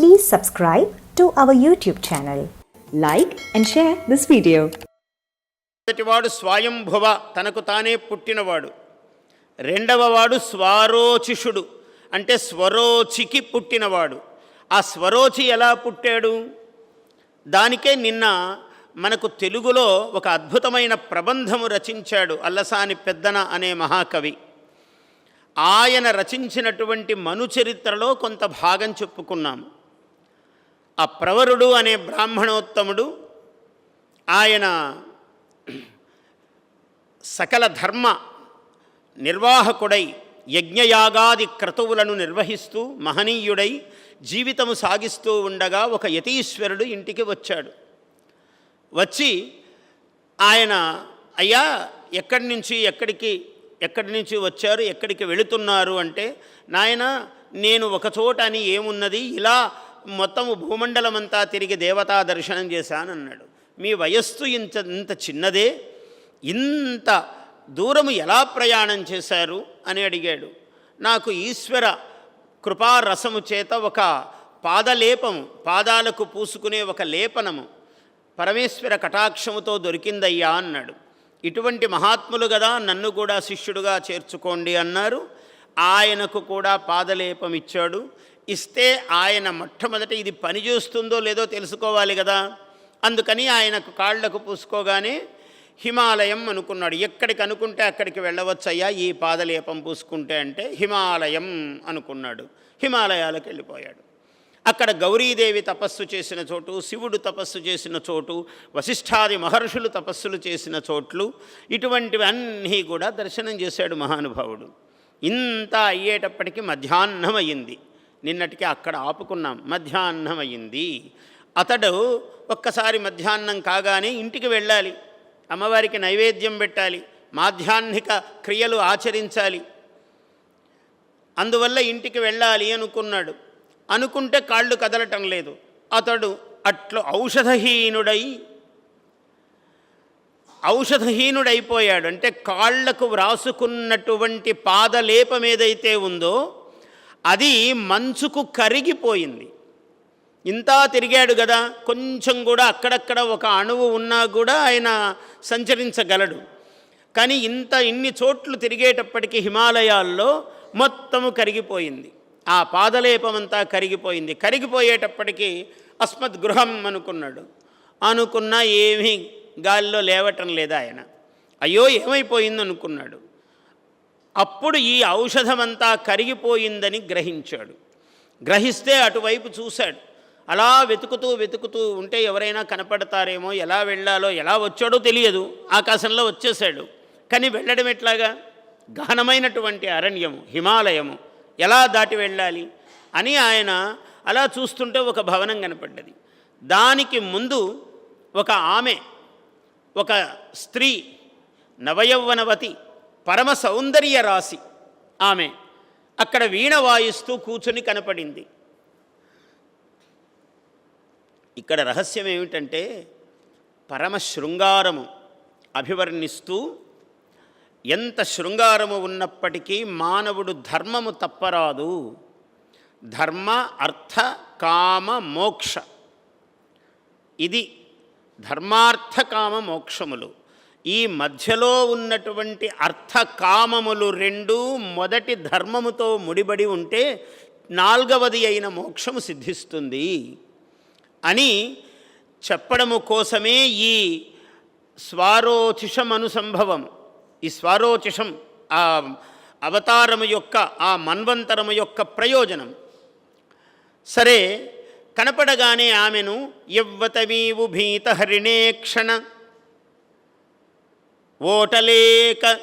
Please subscribe to our YouTube channel. Like and share this video. మొదటివాడు స్వయంభువ తనకు తానే పుట్టినవాడు. రెండవ వాడు స్వారోచిషుడు అంటే స్వరోచికి పుట్టినవాడు. ఆ స్వరోచి ఎలా పుట్టాడు? దానికే నిన్న మనకు తెలుగులో ఒక అద్భుతమైన ప్రబంధము రచించాడు అల్లసాని పెద్దన అనే మహాకవి. ఆయన రచించినటువంటి మనుచరిత్రలో కొంత భాగం చెప్పుకున్నాము. ఆ ప్రవరుడు అనే బ్రాహ్మణోత్తముడు ఆయన సకల ధర్మ నిర్వాహకుడై యజ్ఞయాగాది క్రతువులను నిర్వహిస్తూ మహనీయుడై జీవితము సాగిస్తూ ఉండగా ఒక యతీశ్వరుడు ఇంటికి వచ్చాడు. వచ్చి ఆయన అయ్యా ఎక్కడి నుంచి ఎక్కడికి ఎక్కడి నుంచి వచ్చారు ఎక్కడికి వెళుతున్నారు? అంటే నాయన నేను ఒక చోట అని ఏమున్నది? ఇలా మొత్తము భూమండలమంతా తిరిగి దేవతా దర్శనం చేశానన్నాడు. మీ వయస్సు ఇంత ఇంత చిన్నదే ఇంత దూరము ఎలా ప్రయాణం చేశారు? అని అడిగాడు. నాకు ఈశ్వర కృపారసము చేత ఒక పాదలేపము పాదాలకు పూసుకునే ఒక లేపనము పరమేశ్వర కటాక్షముతో దొరికిందయ్యా అన్నాడు. ఇటువంటి మహాత్ములు కదా నన్ను కూడా శిష్యుడుగా చేర్చుకోండి అన్నారు. ఆయనకు కూడా పాదలేపం ఇచ్చాడు. ఇస్తే ఆయన మొట్టమొదట ఇది పనిచేస్తుందో లేదో తెలుసుకోవాలి కదా. అందుకని ఆయనకు కాళ్ళకు పూసుకోగానే హిమాలయం అనుకున్నాడు. ఎక్కడికి అనుకుంటే అక్కడికి వెళ్ళవచ్చయ్యా ఈ పాదలేపం పూసుకుంటే అంటే హిమాలయం అనుకున్నాడు. హిమాలయాలకు వెళ్ళిపోయాడు. అక్కడ గౌరీదేవి తపస్సు చేసిన చోటు శివుడు తపస్సు చేసిన చోటు వశిష్ఠాది మహర్షులు తపస్సులు చేసిన చోట్లు ఇటువంటివన్నీ కూడా దర్శనం చేశాడు మహానుభావుడు. ఇంత అయ్యేటప్పటికి మధ్యాహ్నం అయింది నిన్నటికి అక్కడ ఆపుకున్నాం. మధ్యాహ్నం అయింది అతడు ఒక్కసారి మధ్యాహ్నం కాగానే ఇంటికి వెళ్ళాలి. అమ్మవారికి నైవేద్యం పెట్టాలి. మాధ్యాహ్నిక క్రియలు ఆచరించాలి. అందువల్ల ఇంటికి వెళ్ళాలి అనుకున్నాడు. అనుకుంటే కాళ్ళు కదలటం లేదు. అతడు అట్లు ఔషధహీనుడై ఔషధహీనుడైపోయాడు. అంటే కాళ్ళకు వ్రాసుకున్నటువంటి పాదలేపం ఏదైతే ఉందో అది మంచుకు కరిగిపోయింది. ఇంత తిరిగాడు కదా కొంచెం కూడా అక్కడక్కడ ఒక అణువు ఉన్నా కూడా ఆయన సంచరించగలడు. కానీ ఇంత ఇన్ని చోట్లు తిరిగేటప్పటికీ హిమాలయాల్లో మొత్తము కరిగిపోయింది. ఆ పాదలేపమంతా కరిగిపోయింది. కరిగిపోయేటప్పటికీ అస్మద్ గృహం అనుకున్నాడు. అనుకున్నా ఏమీ గాలిలో లేవటం లేదా ఆయన. అయ్యో ఏమైపోయింది అనుకున్నాడు. అప్పుడు ఈ ఔషధమంతా కరిగిపోయిందని గ్రహించాడు. గ్రహిస్తే అటువైపు చూశాడు. అలా వెతుకుతూ వెతుకుతూ ఉంటే ఎవరైనా కనపడతారేమో ఎలా వెళ్ళాలో ఎలా వచ్చాడో తెలియదు. ఆకాశంలో వచ్చేసాడు కానీ వెళ్ళడం ఎట్లాగా? గహనమైనటువంటి అరణ్యము హిమాలయము. ఎలా దాటి వెళ్ళాలి? అని ఆయన అలా చూస్తుంటే ఒక భవనం కనపడ్డది. దానికి ముందు ఒక ఆమె ఒక స్త్రీ నవయౌవనవతి పరమ సౌందర్య రాశి. ఆమె అక్కడ వీణ వాయిస్తూ కూర్చొని కనపడింది. ఇక్కడ రహస్యం ఏమిటంటే పరమ శృంగారము అభివర్ణిస్తూ ఎంత శృంగారము ఉన్నప్పటికీ మానవుడు ధర్మము తప్పరాదు. ధర్మ అర్థ కామ మోక్ష. ఇది ధర్మార్థకామ మోక్షములు ఈ మధ్యలో ఉన్నటువంటి అర్థకామములు రెండూ రెండు మొదటి ధర్మముతో ముడిబడి ఉంటే నాల్గవది అయిన మోక్షము సిద్ధిస్తుంది. అని చెప్పడము కోసమే ఈ స్వారోచిషం అనుసంభవం ఈ స్వారోచిషం ఆ అవతారము యొక్క ఆ మన్వంతరము యొక్క ప్రయోజనం. సరే కనపడగానే ఆమెను యవ్వతమీవు భీత హరిణేక్షణ ఓటలేక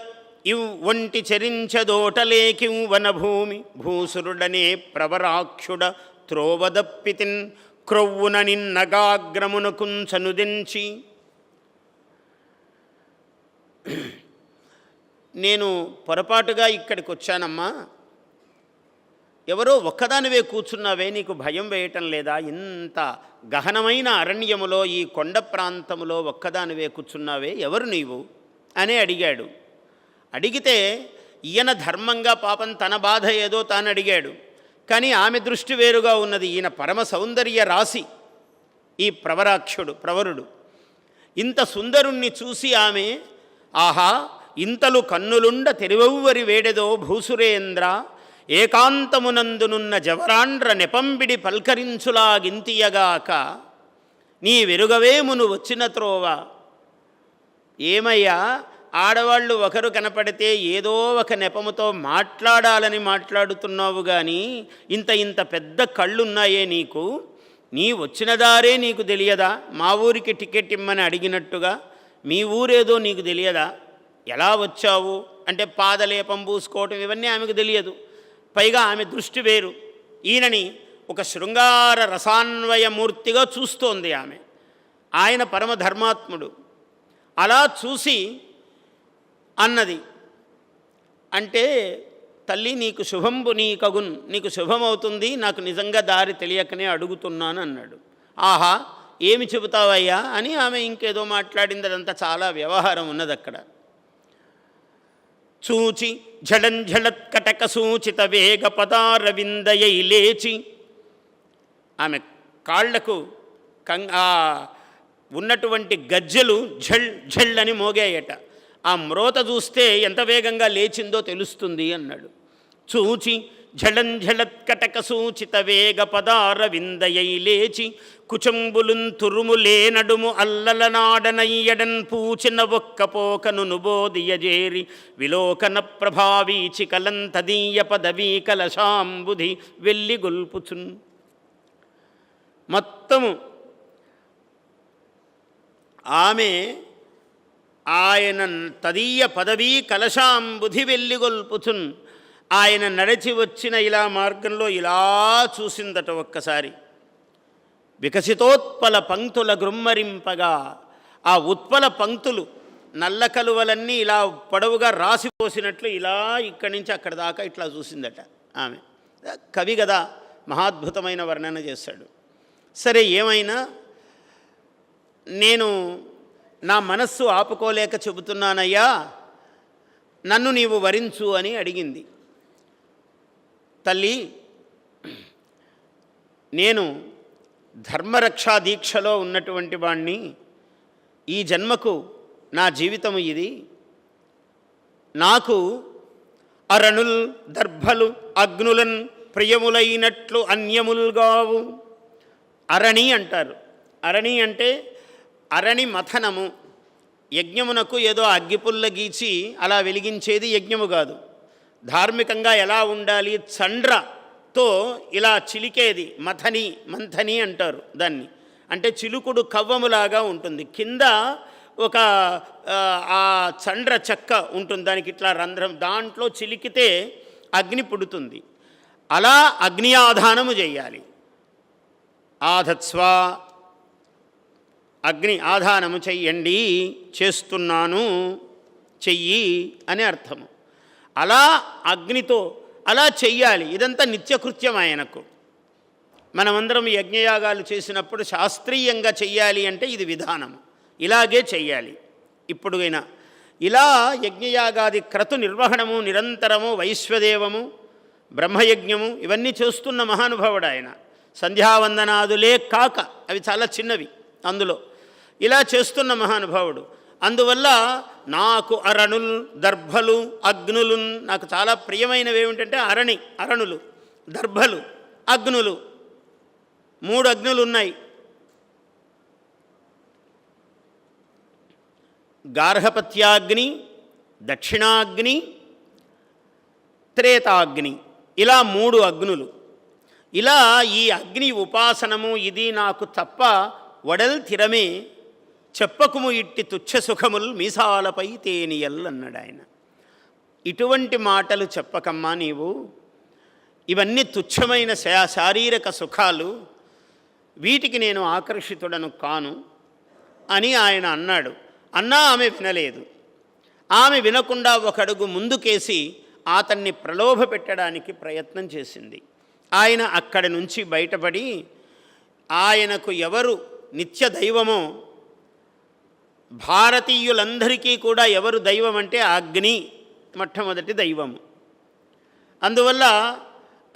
ఇవ్ ఒంటి చరించదోటలేకిం వనభూమి భూసురుడనే ప్రవరాక్షుడ త్రోవదప్పితిన్ క్రొవ్వున నిన్నగాగ్రమునకుంచనుదించి నేను పొరపాటుగా ఇక్కడికి వచ్చానమ్మా ఎవరో ఒక్కదానివే కూర్చున్నావే నీకు భయం వేయటం లేదా? ఇంత గహనమైన అరణ్యములో ఈ కొండ ప్రాంతములో ఒక్కదానివే కూర్చున్నావే ఎవరు నీవు? అని అడిగాడు. అడిగితే ఈయన ధర్మంగా పాపం తన బాధ ఏదో తాను అడిగాడు. కానీ ఆమె దృష్టి వేరుగా ఉన్నది. ఈయన పరమ సౌందర్య రాశి ఈ ప్రవరాక్షుడు ప్రవరుడు. ఇంత సుందరుణ్ణి చూసి ఆమె ఆహా ఇంతలు కన్నులుండ తెరువెవ్వరి వేడెదో భూసురేంద్ర ఏకాంతమునందునున్న జవరాండ్ర నెపంబిడి పల్కరించులాగింతియగాక నీ వెరుగవేమును వచ్చిన త్రోవ ఏమయ్యా ఆడవాళ్ళు ఒకరు కనపడితే ఏదో ఒక నెపముతో మాట్లాడాలని మాట్లాడుతున్నావు కానీ ఇంత ఇంత పెద్ద కళ్ళున్నాయే నీకు? నీ వచ్చిన దారే నీకు తెలియదా? మా ఊరికి టికెట్ ఇమ్మని అడిగినట్టుగా మీ ఊరేదో నీకు తెలియదా? ఎలా వచ్చావు? అంటే పాదలేపం పూసుకోవటం ఇవన్నీ ఆమెకు తెలియదు. పైగా ఆమె దృష్టి వేరు. ఈయనని ఒక శృంగార రసాన్వయమూర్తిగా చూస్తోంది ఆమె. ఆయన పరమధర్మాత్ముడు. అలా చూసి అన్నది అంటే తల్లి నీకు శుభంబు నీ కగున్ నీకు శుభమవుతుంది నాకు నిజంగా దారి తెలియకనే అడుగుతున్నాను అన్నాడు. ఆహా ఏమి చెబుతావయ్యా అని ఆమె ఇంకేదో మాట్లాడింది అదంతా చాలా వ్యవహారం ఉన్నది అక్కడ చూచి ఝళంఝళత్కటక సూచిత వేగ పదారవిందయై లేచి ఆమె కాళ్ళకు కం ఆ ఉన్నటువంటి గజ్జెలు ఝళ్ ఝళ్ అని మోగాయట. ఆ మ్రోత చూస్తే ఎంత వేగంగా లేచిందో తెలుస్తుంది అన్నాడు. చూచి ఝళంఝళత్కటక సూచిత వేగ పదార లేచి కుచంబులున్ తురుములే నడుము అల్లలనాడనయ్యడన్ పూచిన ఒక్క పోకను నుబోదియజేరి విలోకన ప్రభావీచి కలంతదీయ పదవీ కలశాంబుధి వెళ్ళి గొల్పుచున్ మొత్తము ఆమె ఆయన తదీయ పదవీ కలశాంబుధి వెళ్ళిగొల్పుచున్ ఆయన నడిచి వచ్చిన ఇలా మార్గంలో ఇలా చూసిందట ఒక్కసారి. వికసితోత్పల పంక్తుల గృమ్మరింపగా ఆ ఉత్పల పంక్తులు నల్ల కలువలన్నీ ఇలా పొడవుగా రాసిపోసినట్లు ఇలా ఇక్కడి నుంచి అక్కడి దాకా ఇట్లా చూసిందట ఆమె. కవి కదా మహాద్భుతమైన వర్ణన చేశాడు సరే ఏమైనా? నేను నా మనస్సు ఆపుకోలేక చెబుతున్నానయ్యా నన్ను నీవు వరించు అని అడిగింది. తల్లి నేను ధర్మరక్షా దీక్షలో ఉన్నటువంటి వాణ్ణి ఈ జన్మకు నా జీవితము ఇది. నాకు అరణుల్ దర్భలు అగ్నులన్ ప్రియములైనట్లు అన్యములుగావు అరణి అంటారు. అరణి అంటే అరణి మథనము. యజ్ఞమునకు ఏదో అగ్గిపుల్ల గీచి అలా వెలిగించేది యజ్ఞము కాదు. ధార్మికంగా ఎలా ఉండాలి? చండ్రతో ఇలా చిలికేది మథని మంథని అంటారు దాన్ని. అంటే చిలుకుడు కవ్వములాగా ఉంటుంది. కింద ఒక ఆ, చండ్ర చెక్క ఉంటుంది. దానికి ఇట్లా రంధ్రం దాంట్లో చిలికితే అగ్ని పుడుతుంది. అలా అగ్ని ఆధానము చేయాలి. ఆధత్స్వ అగ్ని ఆధానము చెయ్యండి చేస్తున్నాను చెయ్యి అని అర్థము. అలా అగ్నితో అలా చెయ్యాలి. ఇదంతా నిత్యకృత్యం ఆయనకు మనమందరం యజ్ఞయాగాలు చేసినప్పుడు శాస్త్రీయంగా చెయ్యాలి అంటే ఇది విధానం ఇలాగే చెయ్యాలి. ఇప్పుడుగైనా ఇలా యజ్ఞయాగాది క్రతు నిర్వహణము నిరంతరము వైశ్వదేవము బ్రహ్మయజ్ఞము ఇవన్నీ చేస్తున్న మహానుభావుడు ఆయన. సంధ్యావందనాదులే కాక అవి చాలా చిన్నవి అందులో. ఇలా చేస్తున్న మహానుభావుడు. అందువల్ల నాకు అరణుల్ దర్భలు అగ్నులు నాకు చాలా ప్రియమైనవి ఏమిటంటే అరణి అరణులు దర్భలు అగ్నులు. మూడు అగ్నులు ఉన్నాయి గార్హపత్యాగ్ని దక్షిణాగ్ని త్రేతాగ్ని. ఇలా మూడు అగ్నులు. ఇలా ఈ అగ్ని ఉపాసనము ఇది నాకు తప్ప వడల్ తిరమే చెప్పకుము ఇట్టి తుచ్చ సుఖముల్ మీసాలపై తేనియల్ అన్నాడు ఆయన. ఇటువంటి మాటలు చెప్పకమ్మా నీవు. ఇవన్నీ తుచ్చమైన శా- శారీరక సుఖాలు. వీటికి నేను ఆకర్షితుడను కాను అని ఆయన అన్నాడు. అన్నా ఆమె వినలేదు. ఆమె వినకుండా ఒక అడుగు ముందుకేసి అతన్ని ప్రలోభ పెట్టడానికి ప్రయత్నం చేసింది. ఆయన అక్కడి నుంచి బయటపడి ఆయనకు ఎవరు నిత్య దైవమో భారతీయులందరికీ కూడా ఎవరు దైవం అంటే అగ్ని మొట్టమొదటి దైవము. అందువల్ల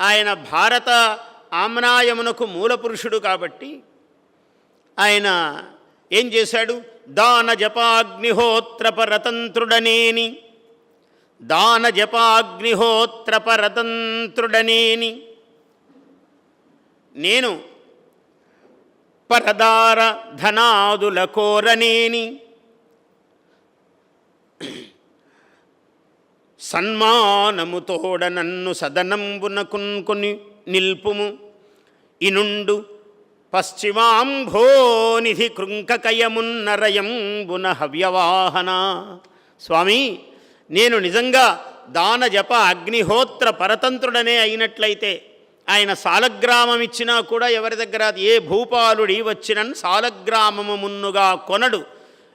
ఆయన భారత ఆమ్నాయమునకు మూలపురుషుడు కాబట్టి ఆయన ఏం చేశాడు? దాన జపాగ్నిహోత్ర పరతంత్రుడనేని దాన జపాగ్నిహోత్ర పరతంత్రుడనేని నేను పరదార ధనాదుల కోరనేని సన్మానముతోడ నన్ను సదనంబునకున్కొని నిల్పుము. ఇనుండు పశ్చిమాంభోనిధి కృంకకయమున్నరయంబున హవ్యవాహన. స్వామి నేను నిజంగా దాన జప అగ్నిహోత్ర పరతంత్రుడనే అయినట్లయితే ఆయన సాలగ్రామం ఇచ్చినా కూడా ఎవరి దగ్గర ఏ భూపాలుడి వచ్చినన్ సాలగ్రామము మున్నుగా కొనడు.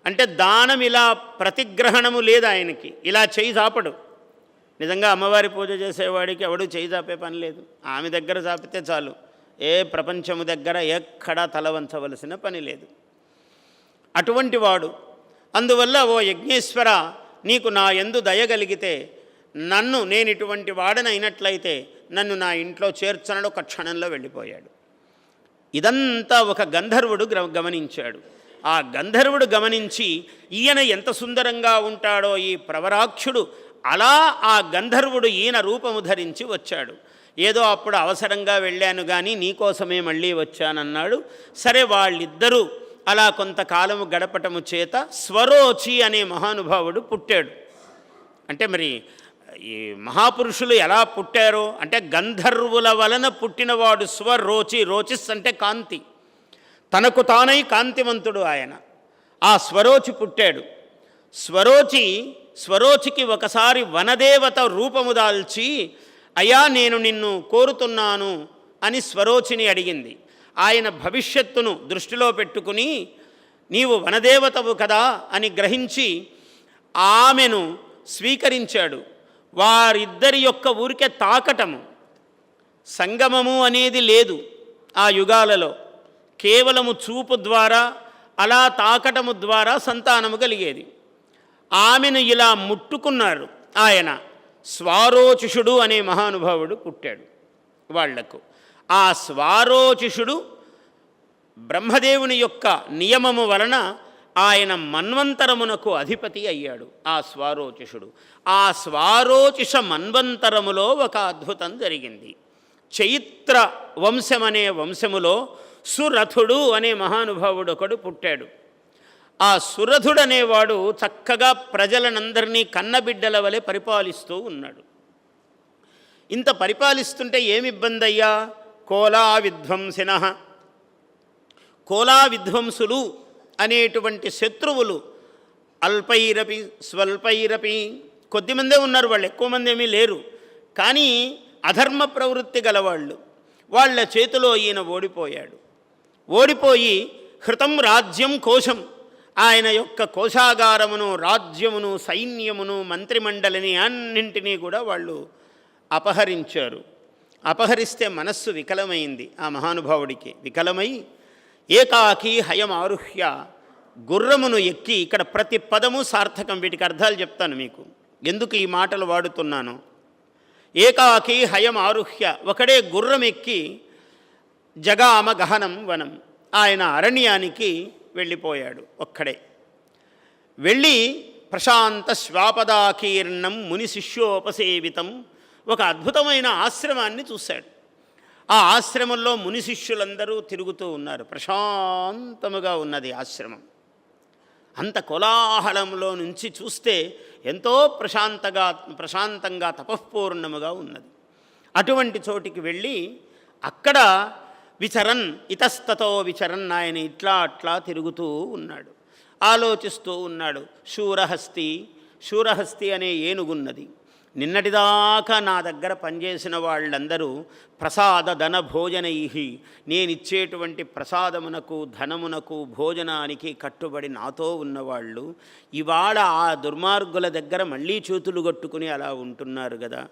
అంటే దానం ఇలా ప్రతిగ్రహణము లేదు ఆయనకి. ఇలా చేయి చాపడు. నిజంగా అమ్మవారి పూజ చేసేవాడికి ఎవడు చేయి చాపే పని లేదు. ఆమె దగ్గర చాపితే చాలు. ఏ ప్రపంచము దగ్గర ఎక్కడా తలవంచవలసిన పని లేదు. అటువంటి వాడు. అందువల్ల ఓ యజ్ఞేశ్వర నీకు నా ఎందు దయగలిగితే నన్ను నేను ఇటువంటి వాడనైనట్లయితే నన్ను నా ఇంట్లో చేర్చనడు ఒక క్షణంలో వెళ్ళిపోయాడు. ఇదంతా ఒక గంధర్వుడు గమనించాడు. ఆ గంధర్వుడు గమనించి ఈయన ఎంత సుందరంగా ఉంటాడో ఈ ప్రవరాక్షుడు అలా ఆ గంధర్వుడు ఈయన రూపము ధరించి వచ్చాడు. ఏదో అప్పుడు అవసరంగా వెళ్ళాను కానీ నీకోసమే మళ్ళీ వచ్చానన్నాడు. సరే వాళ్ళిద్దరూ అలా కొంతకాలము గడపటము చేత స్వరోచి అనే మహానుభావుడు పుట్టాడు. అంటే మరి ఈ మహాపురుషులు ఎలా పుట్టారో అంటే గంధర్వుల వలన పుట్టినవాడు స్వరోచి రోచిస్ అంటే కాంతి. తనకు తానై కాంతివంతుడు ఆయన. ఆ స్వరోచి పుట్టాడు. స్వరోచి స్వరోచికి ఒకసారి వనదేవత రూపము దాల్చి అయ్యా నేను నిన్ను కోరుతున్నాను అని స్వరోచిని అడిగింది. ఆయన భవిష్యత్తును దృష్టిలో పెట్టుకుని నీవు వనదేవతవు కదా అని గ్రహించి ఆమెను స్వీకరించాడు. వారిద్దరి యొక్క ఊరికే తాకటము సంగమము అనేది లేదు ఆ యుగాలలో. కేవలము చూపు ద్వారా అలా తాకటము ద్వారా సంతానము కలిగేది. ఆమెను ఇలా ముట్టుకున్నారు. ఆయన స్వారోచిషుడు అనే మహానుభావుడు పుట్టాడు వాళ్ళకు. ఆ స్వారోచిషుడు బ్రహ్మదేవుని యొక్క నియమము వలన ఆయన మన్వంతరమునకు అధిపతి అయ్యాడు ఆ స్వారోచిషుడు. ఆ స్వారోచిష మన్వంతరములో ఒక అద్భుతం జరిగింది. చైత్ర వంశమనే వంశములో సురథుడు అనే మహానుభావుడు ఒకడు పుట్టాడు. ఆ సురథుడనేవాడు చక్కగా ప్రజలనందరినీ కన్నబిడ్డల వలె పరిపాలిస్తూ ఉన్నాడు. ఇంత పరిపాలిస్తుంటే ఏమి ఇబ్బంది అయ్యా కోలా విధ్వంసిన కోలా విధ్వంసులు అనేటువంటి శత్రువులు అల్పైరపి స్వల్పైరపి కొద్దిమందే ఉన్నారు వాళ్ళు ఎక్కువ మంది ఏమీ లేరు. కానీ అధర్మ ప్రవృత్తి గలవాళ్ళు వాళ్ళ చేతిలో ఈయన ఓడిపోయాడు. ఓడిపోయి హృతం రాజ్యం కోశం ఆయన యొక్క కోశాగారమును రాజ్యమును సైన్యమును మంత్రిమండలిని అన్నింటినీ కూడా వాళ్ళు అపహరించారు. అపహరిస్తే మనస్సు వికలమైంది ఆ మహానుభావుడికి. వికలమై ఏకాకి హయం ఆరుహ్య గుర్రమును ఎక్కి ఇక్కడ ప్రతి పదము సార్థకం వీటికి అర్థాలు చెప్తాను మీకు. ఎందుకు ఈ మాటలు వాడుతున్నాను? ఏకాకి హయం ఆరుహ్య ఒకడే గుర్రం ఎక్కి జగామ గహనం వనం. ఆయన అరణ్యానికి వెళ్ళిపోయాడు ఒక్కడే. వెళ్ళి ప్రశాంత శ్వాపదాకీర్ణం ముని శిష్యోపసేవితం ఒక అద్భుతమైన ఆశ్రమాన్ని చూశాడు. ఆ ఆశ్రమంలో ముని శిష్యులందరూ తిరుగుతూ ఉన్నారు. ప్రశాంతముగా ఉన్నది ఆశ్రమం. అంత కోలాహలంలో నుంచి చూస్తే ఎంతో ప్రశాంతగా ప్రశాంతంగా తపఃపూర్ణముగా ఉన్నది. అటువంటి చోటికి వెళ్ళి అక్కడ విచరన్ ఇతస్తతో విచరన్ ఆయన ఇట్లా అట్లా తిరుగుతూ ఉన్నాడు. ఆలోచిస్తూ ఉన్నాడు. శూరహస్తి శూరహస్తి అనే ఏనుగున్నది. నిన్నటిదాకా నా దగ్గర పనిచేసిన వాళ్ళందరూ ప్రసాద ధన భోజనై నేనిచ్చేటువంటి ప్రసాదమునకు ధనమునకు భోజనానికి కట్టుబడి నాతో ఉన్నవాళ్ళు ఇవాళ ఆ దుర్మార్గుల దగ్గర మళ్ళీ చేతులు కట్టుకుని అలా ఉంటున్నారు కదా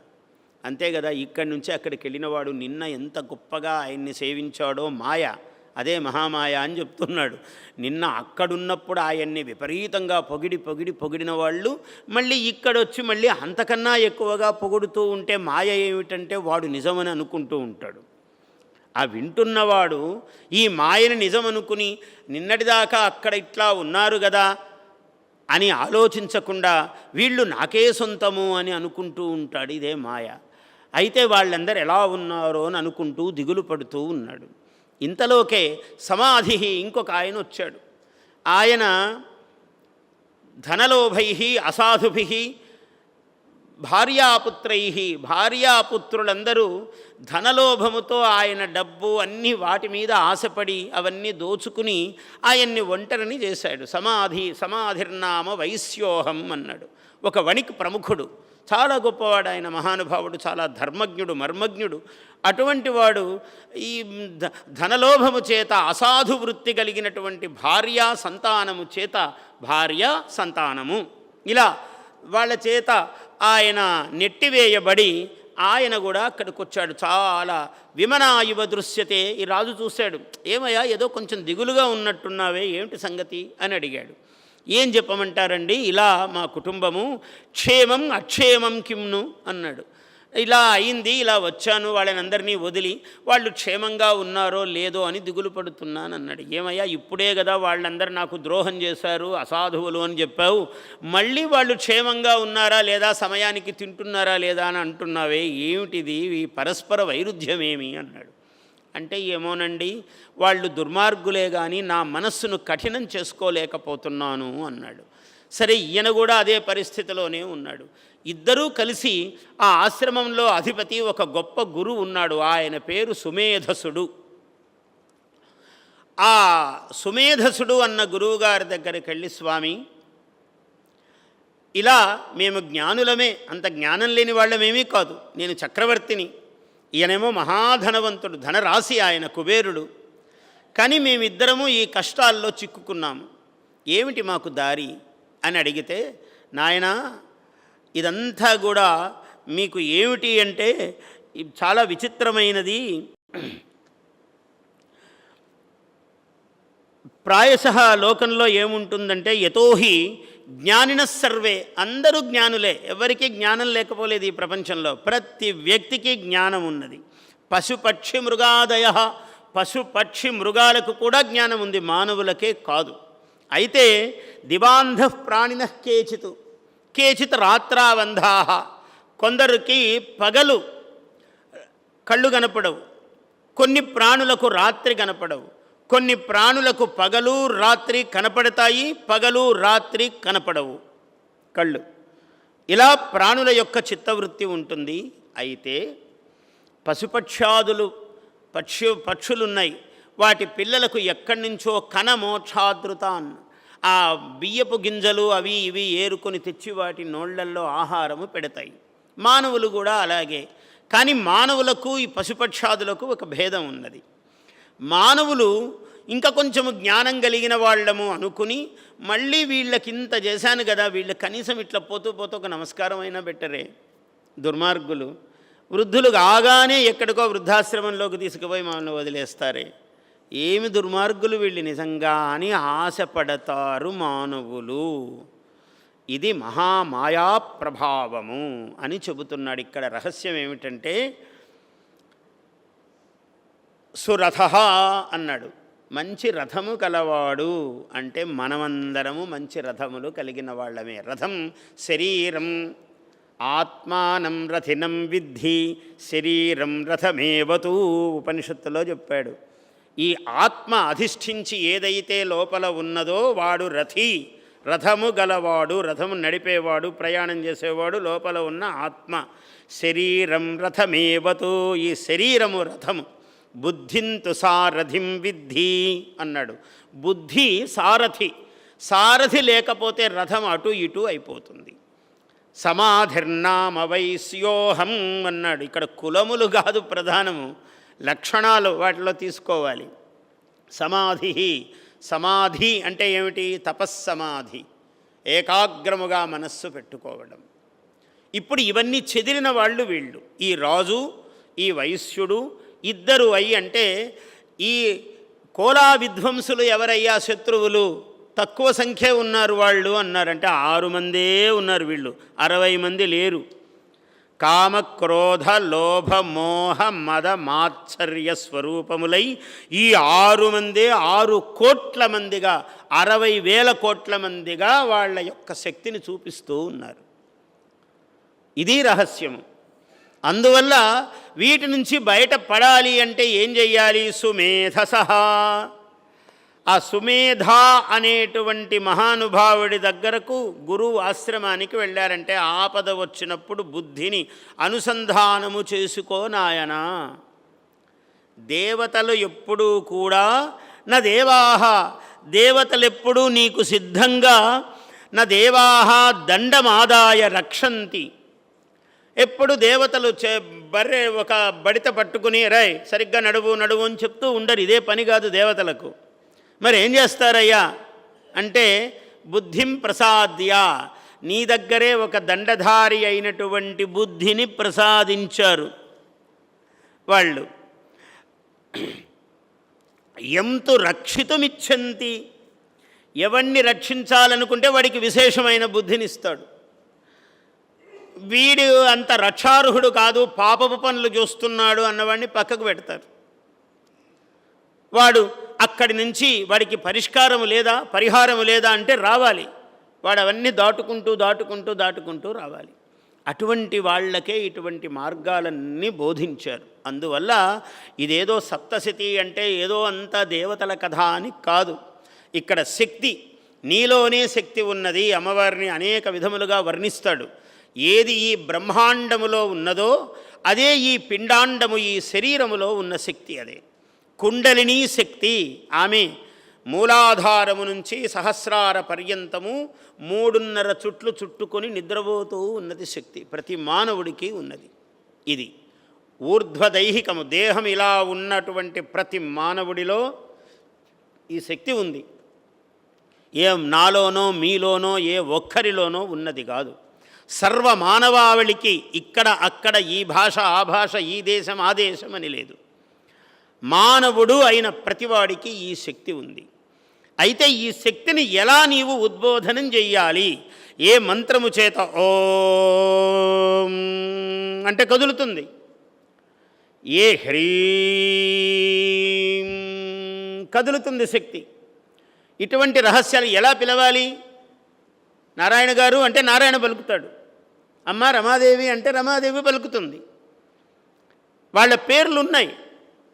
అంతే కదా ఇక్కడి నుంచి అక్కడికి వెళ్ళినవాడు నిన్న ఎంత గొప్పగా ఆయన్ని సేవించాడో మాయ అదే మహామాయ అని చెప్తున్నాడు. నిన్న అక్కడున్నప్పుడు ఆయన్ని విపరీతంగా పొగిడి పొగిడి పొగిడిన వాళ్ళు మళ్ళీ ఇక్కడొచ్చి మళ్ళీ అంతకన్నా ఎక్కువగా పొగుడుతూ ఉంటే మాయ ఏమిటంటే వాడు నిజమని అనుకుంటూ ఉంటాడు. ఆ వింటున్నవాడు ఈ మాయని నిజమనుకుని నిన్నటిదాకా అక్కడ ఇట్లా ఉన్నారు కదా అని ఆలోచించకుండా వీళ్ళు నాకే సొంతము అని అనుకుంటూ ఉంటాడు ఇదే మాయ. అయితే వాళ్ళందరూ ఎలా ఉన్నారో అని అనుకుంటూ దిగులు పడుతూ ఉన్నాడు. ఇంతలోకే సమాధి ఇంకొక ఆయన వచ్చాడు. ఆయన ధనలోభై అసాధుభి భార్యాపుత్రై భార్యాపుత్రులందరూ ధనలోభముతో ఆయన డబ్బు అన్ని వాటి మీద ఆశపడి అవన్నీ దోచుకుని ఆయన్ని ఒంటరిని చేశాడు. సమాధి సమాధిర్నామ వైశ్యోహం అన్నాడు. ఒక వణిక్ ప్రముఖుడు. చాలా గొప్పవాడు ఆయన మహానుభావుడు చాలా ధర్మజ్ఞుడు మర్మజ్ఞుడు. అటువంటి వాడు ఈ ధ- ధనలోభము చేత అసాధు వృత్తి కలిగినటువంటి భార్య సంతానము చేత భార్య సంతానము. ఇలా వాళ్ళ చేత ఆయన నెట్టివేయబడి ఆయన కూడా అక్కడికి వచ్చాడు చాలా విమనాయువ దృశ్యతే ఈ రాజు చూశాడు. ఏమయ్యా ఏదో కొంచెం దిగులుగా ఉన్నట్టున్నావే ఏమిటి సంగతి? అని అడిగాడు. ఏం చెప్పమంటారండి? ఇలా మా కుటుంబము క్షేమం అక్షేమం కిమ్ను అన్నాడు. ఇలా అయింది ఇలా వచ్చాను వాళ్ళని అందరినీ వదిలి వాళ్ళు క్షేమంగా ఉన్నారో లేదో అని దిగులు పడుతున్నాను అన్నాడు. ఏమయ్యా ఇప్పుడే కదా వాళ్ళందరూ నాకు ద్రోహం చేశారు అసాధువులు అని చెప్పావు. మళ్ళీ వాళ్ళు క్షేమంగా ఉన్నారా లేదా సమయానికి తింటున్నారా లేదా అని అంటున్నావే ఏమిటిది? ఈ పరస్పర వైరుధ్యమేమి? అన్నాడు. అంటే ఏమోనండి వాళ్ళు దుర్మార్గులే కానీ నా మనస్సును కఠినం చేసుకోలేకపోతున్నాను అన్నాడు. సరే ఈయన కూడా అదే పరిస్థితిలోనే ఉన్నాడు. ఇద్దరూ కలిసి ఆ ఆశ్రమంలో అధిపతి ఒక గొప్ప గురువు ఉన్నాడు ఆయన పేరు సుమేధసుడు. ఆ సుమేధసుడు అన్న గురువుగారి దగ్గరికి వెళ్ళి స్వామి ఇలా మేము జ్ఞానులమే అంత జ్ఞానం లేని వాళ్ళమేమీ కాదు నేను చక్రవర్తిని. ఈయనేమో మహాధనవంతుడు ధనరాశి ఆయన కుబేరుడు. కానీ మేమిద్దరము ఈ కష్టాల్లో చిక్కుకున్నాము. ఏమిటి మాకు దారి? అని అడిగితే నాయన ఇదంతా కూడా మీకు ఏమిటి అంటే చాలా విచిత్రమైనది. ప్రాయశ లోకంలో ఏముంటుందంటే యతోహి జ్ఞానిన సర్వే అందరూ జ్ఞానులే. ఎవరికి జ్ఞానం లేకపోలేదు ఈ ప్రపంచంలో. ప్రతి వ్యక్తికి జ్ఞానం ఉన్నది. పశుపక్షి మృగాదయ పశుపక్షి మృగాలకు కూడా జ్ఞానం ఉంది. మానవులకే కాదు. అయితే దివాంధ ప్రాణిన కేచిత్ కేచిత్ రాత్రావంధా. కొందరికి పగలు కళ్ళు కనపడవు. కొన్ని ప్రాణులకు రాత్రి కనపడవు. కొన్ని ప్రాణులకు పగలు రాత్రి కనపడతాయి పగలు రాత్రి కనపడవు. కళ్ళు. ఇలా ప్రాణుల యొక్క చిత్తవృత్తి ఉంటుంది. అయితే పశుపక్ష్యాదులు పక్షు పక్షులున్నాయి. వాటి పిల్లలకు ఎక్కడి నుంచో కన ఆ బియ్యపు గింజలు అవి ఇవి ఏరుకొని తెచ్చి వాటి నోళ్ళల్లో ఆహారము పెడతాయి. మానవులు కూడా అలాగే. కానీ మానవులకు ఈ పశుపక్షాదులకు ఒక భేదం ఉన్నది. మానవులు ఇంకా కొంచెం జ్ఞానం కలిగిన వాళ్ళము అనుకుని మళ్ళీ వీళ్ళకింత చేశాను కదా వీళ్ళు కనీసం ఇట్లా పోతూ పోతూ ఒక నమస్కారం అయినా పెట్టరే. దుర్మార్గులు. వృద్ధులు కాగానే ఎక్కడికో వృద్ధాశ్రమంలోకి తీసుకుపోయి మమ్మల్ని వదిలేస్తారే. ఏమి దుర్మార్గులు వీళ్ళు నిజంగా అని ఆశపడతారు మానవులు. ఇది మహామాయా ప్రభావము అని చెబుతున్నాడు. ఇక్కడ రహస్యం ఏమిటంటే సురథ అన్నాడు. మంచి రథము కలవాడు అంటే మనమందరము మంచి రథములు కలిగిన వాళ్ళమే. రథం శరీరం ఆత్మానం రథినం విద్ధి శరీరం రథమేవతూ ఉపనిషత్తులో చెప్పాడు. ఈ ఆత్మ అధిష్ఠించి ఏదైతే లోపల ఉన్నదో వాడు రథి. రథము గలవాడు రథము నడిపేవాడు ప్రయాణం చేసేవాడు లోపల ఉన్న ఆత్మ. శరీరం రథమేవతో ఈ శరీరము రథము. బుద్ధింతు సారథిం విద్ధి అన్నాడు. బుద్ధి సారథి. సారథి లేకపోతే రథం అటు ఇటు అయిపోతుంది. సమాధిర్నామ వైశ్యోహం అన్నాడు. ఇక్కడ కులములు కాదు ప్రధానము. లక్షణాలు వాటిలో తీసుకోవాలి. సమాధి సమాధి అంటే ఏమిటి? తపస్సమాధి. ఏకాగ్రముగా మనస్సు పెట్టుకోవడం. ఇప్పుడు ఇవన్నీ చెదిరిన వాళ్ళు వీళ్ళు. ఈ రాజు ఈ వైశ్యుడు ఇద్దరు అయ్యి అంటే ఈ కోలా విధ్వంసులు ఎవరయ్యా శత్రువులు? తక్కువ సంఖ్య ఉన్నారు వాళ్ళు అన్నారంటే ఆరు మందే ఉన్నారు వీళ్ళు. అరవై మంది లేరు. కామ క్రోధ లోభ మోహ మద మాత్సర్య స్వరూపములై ఈ ఆరు మందే ఆరు కోట్ల మందిగా అరవై వేల కోట్ల మందిగా వాళ్ళ యొక్క శక్తిని చూపిస్తూ ఉన్నారు. ఇది రహస్యము. అందువల్ల వీటి నుంచి బయటపడాలి అంటే ఏం చెయ్యాలి? సుమేధస ఆ సుమేధ అనేటువంటి మహానుభావుడి దగ్గరకు గురువు ఆశ్రమానికి వెళ్ళారంటే ఆపద వచ్చినప్పుడు బుద్ధిని అనుసంధానము చేసుకో నాయనా. దేవతలు ఎప్పుడూ కూడా నా దేవాహ దేవతలెప్పుడూ నీకు సిద్ధంగా నా దేవాహ దండమాదాయ రక్షంతి ఎప్పుడు దేవతలు చే బర్రె ఒక బడిత పట్టుకుని రై సరిగ్గా నడువు నడువు అని చెప్తూ ఉండరు. ఇదే పని కాదు దేవతలకు. మరి ఏం చేస్తారయ్యా? అంటే బుద్ధిం ప్రసాద్య నీ దగ్గరే ఒక దండధారి అయినటువంటి బుద్ధిని ప్రసాదించారు. వాళ్ళు ఎంతు రక్షితుమిచ్చంతి ఎవణ్ణి రక్షించాలనుకుంటే వాడికి విశేషమైన బుద్ధినిస్తాడు. వీడు అంత రక్షార్హుడు కాదు పాపపు పనులు చూస్తున్నాడు అన్నవాడిని పక్కకు పెడతారు. వాడు అక్కడి నుంచి వాడికి పరిష్కారము లేదా పరిహారము లేదా అంటే రావాలి. వాడు అవన్నీ దాటుకుంటూ దాటుకుంటూ దాటుకుంటూ రావాలి. అటువంటి వాళ్ళకే ఇటువంటి మార్గాలన్నీ బోధించారు. అందువల్ల ఇదేదో సప్తశతి అంటే ఏదో అంత దేవతల కథ అని కాదు. ఇక్కడ శక్తి నీలోనే శక్తి ఉన్నది. అమ్మవారిని అనేక విధములుగా వర్ణిస్తాడు. ఏది ఈ బ్రహ్మాండములో ఉన్నదో అదే ఈ పిండాండము ఈ శరీరములో ఉన్న శక్తి అదే. కుండలిని శక్తి ఆమె మూలాధారము నుంచి సహస్రార పర్యంతము మూడున్నర చుట్లు చుట్టుకొని నిద్రపోతూ ఉన్నది శక్తి ప్రతి మానవుడికి ఉన్నది. ఇది ఊర్ధ్వదైహికము దేహం ఇలా ఉన్నటువంటి ప్రతి మానవుడిలో ఈ శక్తి ఉంది. ఏ నాలోనో మీలోనో ఏ ఒక్కరిలోనో ఉన్నది కాదు. సర్వ మానవావళికి ఇక్కడ అక్కడ ఈ భాష ఆ భాష ఈ దేశం ఆ దేశం అని లేదు. మానవుడు అయిన ప్రతివాడికి ఈ శక్తి ఉంది. అయితే ఈ శక్తిని ఎలా నీవు ఉద్బోధనం చెయ్యాలి? ఏ మంత్రము చేత? ఓ అంటే కదులుతుంది. ఏ హ్రీ కదులుతుంది శక్తి. ఇటువంటి రహస్యాలు ఎలా పిలవాలి? నారాయణ గారు అంటే నారాయణ పలుకుతాడు. అమ్మ రమాదేవి అంటే రమాదేవి పలుకుతుంది. వాళ్ళ పేర్లు ఉన్నాయి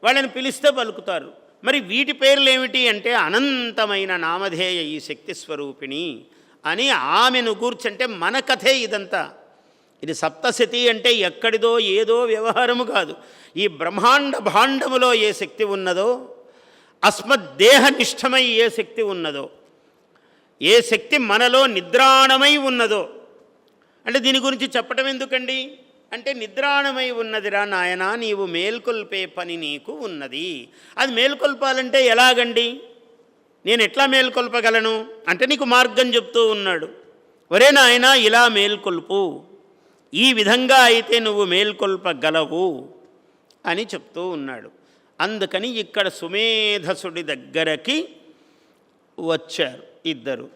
వాళ్ళని పిలిస్తే పలుకుతారు. మరి వీటి పేర్లు ఏమిటి అంటే అనంతమైన నామధేయ ఈ శక్తి స్వరూపిణి అని ఆమెను కూర్చంటే మన కథే ఇదంతా. ఇది సప్తశతి అంటే ఎక్కడిదో ఏదో వ్యవహారము కాదు. ఈ బ్రహ్మాండ భాండములో ఏ శక్తి ఉన్నదో అస్మద్దేహనిష్టమై ఏ శక్తి ఉన్నదో ఏ శక్తి మనలో నిద్రాణమై ఉన్నదో అంటే దీని గురించి చెప్పటం ఎందుకండి? అంటే నిద్రాణమై ఉన్నదిరా నాయన నీవు మేల్కొల్పే పని నీకు ఉన్నది. అది మేల్కొల్పాలంటే ఎలాగండి? నేను ఎట్లా మేల్కొల్పగలను? అంటే నీకు మార్గం చెప్తూ ఉన్నాడు. ఒరే నాయన ఇలా మేల్కొల్పు. ఈ విధంగా అయితే నువ్వు మేల్కొల్పగలవు అని చెప్తూ ఉన్నాడు. అందుకని ఇక్కడ సుమేధసుడి దగ్గరకి వచ్చారు ఇద్దరు.